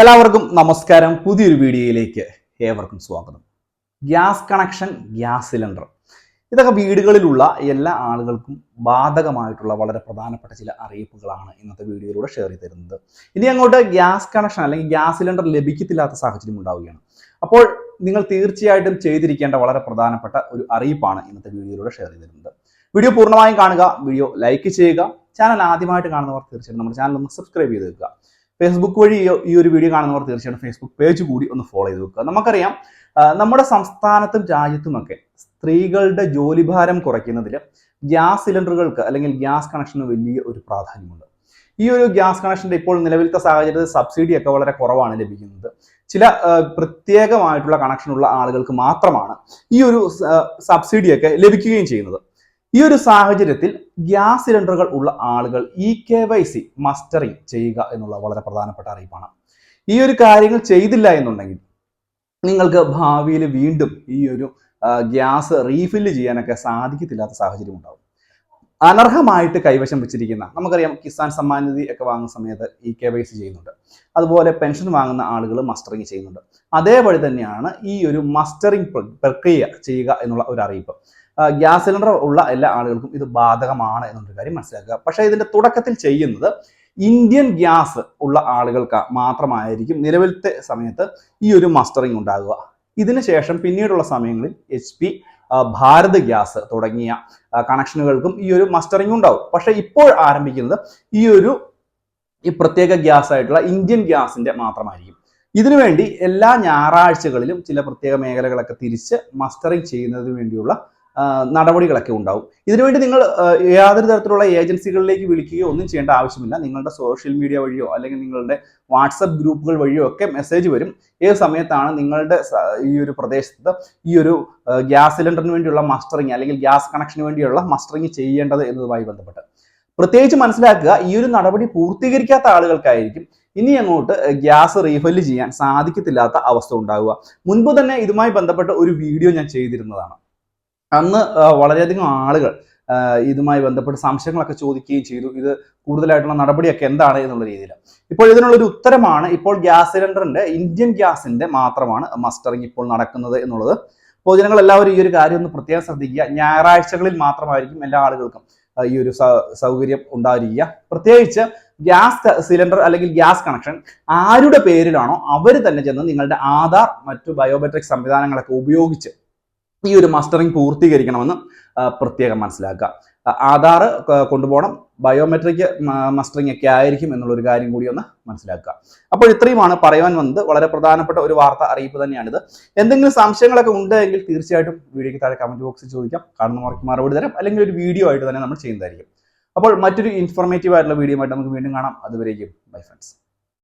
എല്ലാവർക്കും നമസ്കാരം. പുതിയൊരു വീഡിയോയിലേക്ക് ഏവർക്കും സ്വാഗതം. Gas connection gas cylinder. ഇതൊക്കെ വീടുകളിലുള്ള എല്ലാ ആളുകൾക്കും ബാധകമായിട്ടുള്ള വളരെ പ്രധാനപ്പെട്ട ചില അറിയിപ്പുകളാണ് ഇന്നത്തെ വീഡിയോയിലൂടെ ഷെയർ ചെയ്ത് തരുന്നത്. ഇനി അങ്ങോട്ട് ഗ്യാസ് കണക്ഷൻ അല്ലെങ്കിൽ ഗ്യാസ് സിലിണ്ടർ ലഭിക്കത്തില്ലാത്ത സാഹചര്യം ഉണ്ടാവുകയാണ്. അപ്പോൾ നിങ്ങൾ തീർച്ചയായിട്ടും ചെയ്തിരിക്കേണ്ട വളരെ പ്രധാനപ്പെട്ട ഒരു അറിയിപ്പാണ് ഇന്നത്തെ വീഡിയോയിലൂടെ ഷെയർ ചെയ്ത് തരുന്നത്. വീഡിയോ പൂർണമായും കാണുക വീഡിയോ ലൈക്ക് ചെയ്യുക. ചാനൽ ആദ്യമായിട്ട് കാണുന്നവർ തീർച്ചയായിട്ടും നമ്മുടെ ചാനൽ ഒന്ന് സബ്സ്ക്രൈബ് ചെയ്ത് വെക്കുക. ഫേസ്ബുക്ക് വഴി ഈ- ഒരു വീഡിയോ കാണുന്നവർ തീർച്ചയായിട്ടും ഫേസ്ബുക്ക് പേജ് കൂടി ഒന്ന് ഫോളോ ചെയ്ത് വെക്കുക. നമുക്കറിയാം നമ്മുടെ സംസ്ഥാനത്തും രാജ്യത്തുമൊക്കെ സ്ത്രീകളുടെ ജോലിഭാരം കുറയ്ക്കുന്നതിൽ ഗ്യാസ് സിലിണ്ടറുകൾക്ക് അല്ലെങ്കിൽ ഗ്യാസ് കണക്ഷന് വലിയ ഒരു പ്രാധാന്യമുണ്ട്. ഈ ഒരു ഗ്യാസ് കണക്ഷന്റെ ഇപ്പോൾ നിലവിലത്തെ സാഹചര്യത്തിൽ സബ്സിഡി ഒക്കെ വളരെ കുറവാണ് ലഭിക്കുന്നത്. ചില പ്രത്യേകമായിട്ടുള്ള കണക്ഷനുള്ള ആളുകൾക്ക് മാത്രമാണ് ഈ ഒരു സബ്സിഡിയൊക്കെ ലഭിക്കുകയും ചെയ്യുന്നത്. ഈ ഒരു സാഹചര്യത്തിൽ ഗ്യാസ് സിലിണ്ടറുകൾ ഉള്ള ആളുകൾ E K Y C mustering ചെയ്യുക എന്നുള്ള വളരെ പ്രധാനപ്പെട്ട അറിയിപ്പാണ്. ഈ ഒരു കാര്യങ്ങൾ ചെയ്തില്ല എന്നുണ്ടെങ്കിൽ നിങ്ങൾക്ക് ഭാവിയിൽ വീണ്ടും ഈ ഒരു ഗ്യാസ് റീഫില്ല് ചെയ്യാനൊക്കെ സാധിക്കത്തില്ലാത്ത സാഹചര്യം ഉണ്ടാവും. അനർഹമായിട്ട് കൈവശം വെച്ചിരിക്കുന്ന നമുക്കറിയാം കിസാൻ സമ്മാൻ നിധി ഒക്കെ വാങ്ങുന്ന സമയത്ത് ഇ കെ വൈ സി ചെയ്യുന്നുണ്ട്. അതുപോലെ പെൻഷൻ വാങ്ങുന്ന ആളുകൾ മസ്റ്ററിങ് ചെയ്യുന്നുണ്ട്. അതേപോലെ തന്നെയാണ് ഈ ഒരു മസ്റ്ററിങ് പ്രക്രിയ ചെയ്യുക എന്നുള്ള ഒരു അറിയിപ്പ്. ഗ്യാസ് സിലിണ്ടർ ഉള്ള എല്ലാ ആളുകൾക്കും ഇത് ബാധകമാണ് എന്നൊരു കാര്യം മനസ്സിലാക്കുക. പക്ഷേ ഇതിന്റെ തുടക്കത്തിൽ ചെയ്യുന്നത് ഇന്ത്യൻ ഗ്യാസ് ഉള്ള ആളുകൾക്ക് മാത്രമായിരിക്കും നിലവിലത്തെ സമയത്ത് ഈ ഒരു മസ്റ്ററിങ് ഉണ്ടാകുക. ഇതിനുശേഷം പിന്നീടുള്ള സമയങ്ങളിൽ എച്ച് പി ഭാരത് ഗ്യാസ് തുടങ്ങിയ കണക്ഷനുകൾക്കും ഈ ഒരു മസ്റ്ററിങ് ഉണ്ടാവും. പക്ഷേ ഇപ്പോൾ ആരംഭിക്കുന്നത് ഈ ഒരു ഈ പ്രത്യേക ഗ്യാസ് ആയിട്ടുള്ള ഇന്ത്യൻ ഗ്യാസിന്റെ മാത്രമായിരിക്കും. ഇതിനുവേണ്ടി എല്ലാ ഞായറാഴ്ചകളിലും ചില പ്രത്യേക മേഖലകളൊക്കെ തിരിച്ച് മസ്റ്ററിങ് ചെയ്യുന്നതിന് വേണ്ടിയുള്ള നടപടികളൊക്കെ ഉണ്ടാവും. ഇതിനുവേണ്ടി നിങ്ങൾ യാതൊരു തരത്തിലുള്ള ഏജൻസികളിലേക്ക് വിളിക്കുകയോ ഒന്നും ചെയ്യേണ്ട ആവശ്യമില്ല. നിങ്ങളുടെ സോഷ്യൽ മീഡിയ വഴിയോ അല്ലെങ്കിൽ നിങ്ങളുടെ വാട്സപ്പ് ഗ്രൂപ്പുകൾ വഴിയോ ഒക്കെ മെസ്സേജ് വരും. ഏത് സമയത്താണ് നിങ്ങളുടെ ഈ ഒരു പ്രദേശത്ത് ഈ ഒരു ഗ്യാസ് സിലിണ്ടറിന് വേണ്ടിയുള്ള മസ്റ്ററിങ് അല്ലെങ്കിൽ ഗ്യാസ് കണക്ഷന് വേണ്ടിയുള്ള മസ്റ്ററിങ് ചെയ്യേണ്ടത് എന്നതുമായി ബന്ധപ്പെട്ട്. പ്രത്യേകിച്ച് മനസ്സിലാക്കുക ഈ ഒരു നടപടി പൂർത്തീകരിക്കാത്ത ആളുകൾക്കായിരിക്കും ഇനി അങ്ങോട്ട് ഗ്യാസ് റീഫില്ല് ചെയ്യാൻ സാധിക്കത്തില്ലാത്ത അവസ്ഥ ഉണ്ടാവുക. മുൻപ് തന്നെ ഇതുമായി ബന്ധപ്പെട്ട ഒരു വീഡിയോ ഞാൻ ചെയ്തിരുന്നതാണ്. അന്ന് വളരെയധികം ആളുകൾ ഇതുമായി ബന്ധപ്പെട്ട് സംശയങ്ങളൊക്കെ ചോദിക്കുകയും ചെയ്തു. ഇത് കൂടുതലായിട്ടുള്ള നടപടിയൊക്കെ എന്താണ് എന്നുള്ള രീതിയിൽ. ഇപ്പോൾ ഇതിനുള്ളൊരു ഉത്തരമാണ് ഇപ്പോൾ ഗ്യാസ് സിലിണ്ടറിന്റെ ഇന്ത്യൻ ഗ്യാസിന്റെ മാത്രമാണ് മസ്റ്ററിങ് ഇപ്പോൾ നടക്കുന്നത് എന്നുള്ളത്. പൊതുജനങ്ങൾ എല്ലാവരും ഈ ഒരു കാര്യം ഒന്ന് പ്രത്യേകം ശ്രദ്ധിക്കുക. ഞായറാഴ്ചകളിൽ മാത്രമായിരിക്കും എല്ലാ ആളുകൾക്കും ഈ ഒരു സൗകര്യം ഉണ്ടായിരിക്കുക. പ്രത്യേകിച്ച് ഗ്യാസ് സിലിണ്ടർ അല്ലെങ്കിൽ ഗ്യാസ് കണക്ഷൻ ആരുടെ പേരിലാണോ അവർ തന്നെ ചെന്ന് നിങ്ങളുടെ ആധാർ മറ്റു ബയോമെട്രിക് സംവിധാനങ്ങളൊക്കെ ഉപയോഗിച്ച് ഈ ഒരു മസ്റ്ററിംഗ് പൂർത്തീകരിക്കണമെന്ന് പ്രത്യേകം മനസ്സിലാക്കുക. ആധാർ കൊണ്ടുപോകണം. ബയോമെട്രിക് മസ്റ്ററിംഗ് ഒക്കെ ആയിരിക്കും എന്നുള്ളൊരു കാര്യം കൂടി ഒന്ന് മനസ്സിലാക്കുക. അപ്പോൾ ഇത്രയുമാണ് പറയുവാൻ വന്നത്. വളരെ പ്രധാനപ്പെട്ട ഒരു വാർത്ത അറിയിപ്പ് തന്നെയാണിത്. എന്തെങ്കിലും സംശയങ്ങളൊക്കെ ഉണ്ടെങ്കിൽ തീർച്ചയായിട്ടും വീഡിയോയ്ക്ക് താഴെ കമന്റ് ബോക്സിൽ ചോദിക്കാം. കാണുന്നവർക്ക് മറുപടി തരാം. അല്ലെങ്കിൽ ഒരു വീഡിയോ ആയിട്ട് തന്നെ നമ്മൾ ചെയ്യുന്നതായിരിക്കും. അപ്പോൾ മറ്റൊരു ഇൻഫോർമേറ്റീവ് ആയിട്ടുള്ള വീഡിയോ ആയിട്ട് നമുക്ക് വീണ്ടും കാണാം. അതുവരേക്കും ബൈ ഫ്രണ്ട്സ്